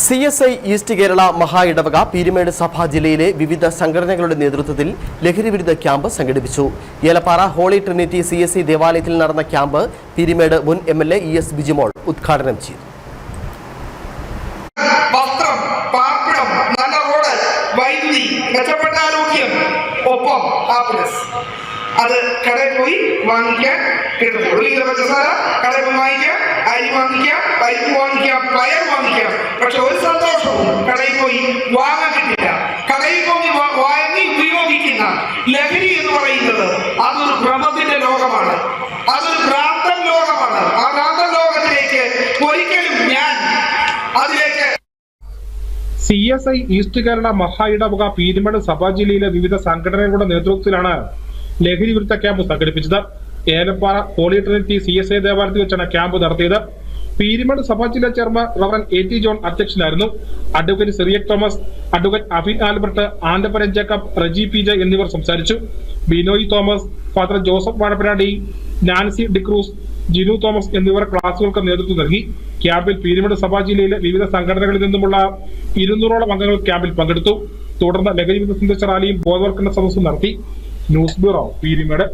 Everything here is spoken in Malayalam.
C S I east Kerala മഹാ ഇടവക പീരുമേട് സഭ ജില്ലയിലെ വിവിധ സംഘടനകളുടെ നേതൃത്വത്തിൽ ലഹരിവിരുദ്ധ ക്യാമ്പ് സംഘടിപ്പിച്ചു. Elappara holy trinity C S I ദേവാലയത്തിൽ നടന്ന ക്യാമ്പ് പീരുമേട് മുൻ M L A E S Bijimol ഉദ്ഘാടനം ചെയ്തു. റോഡ് മെച്ചപ്പെട്ട അത് കടയിൽ പോയി വാങ്ങിക്കാൻ കിട്ടും കടയിൽ പോയി വാങ്ങിക്കാം അരി വാങ്ങിക്കാം പരിപ്പ് വാങ്ങിക്കാം പയർ വാങ്ങിക്കാം. പക്ഷെ ഒരു സന്തോഷവും കടയിൽ പോയി വാങ്ങാൻ കിട്ടില്ല. കടയിൽ പോയി വാങ്ങി ഉപയോഗിക്കുന്ന ലഹരി എന്ന് പറയുന്നത് അതൊരു ഭ്രമത്തിന്റെ ലോകമാണ്. അതൊരു ഭ്രാന്തൻ ലോകമാണ്. ആ ഭ്രാന്തൻ ലോകത്തിലേക്ക് ഒരിക്കലും ഞാൻ അതിലേക്ക് C S I east Kerala മഹാ ഇടവക പീരുമേട് സഭാ ജില്ലയിലെ വിവിധ സംഘടനകളുടെ നേതൃത്വത്തിലാണ് ലഹരി വിരുദ്ധ ക്യാമ്പ് സംഘടിപ്പിച്ചത്. Elappara holy trinity C S I ദേവാലയത്തിൽ വെച്ചാണ് ക്യാമ്പ് നടത്തിയത്. പീരുമേട് സഭാ ജില്ലാ chairman reverend A T John അധ്യക്ഷനായിരുന്നു. Advocate Cyriac Thomas advocate Afin Albert ആൻഡപ്പരൻ Jacob Reji P J എന്നിവർ സംസാരിച്ചു. Binoy Thomas father Joseph Vazhappanadi Nancy D'Cruz Jinu Thomas എന്നിവർ ക്ലാസുകൾക്ക് നേതൃത്വം നൽകി. ക്യാമ്പിൽ പീരുമേട് സഭാ ജില്ലയിലെ വിവിധ സംഘടനകളിൽ നിന്നുമുള്ള ഇരുന്നൂറോളം അംഗങ്ങൾ ക്യാമ്പിൽ പങ്കെടുത്തു. തുടർന്ന് ലഹരി വിരുദ്ധ സന്ദേശ റാലിയും ബോധവൽക്കരണ സദസ്സും നടത്തി. News bureau Peermade.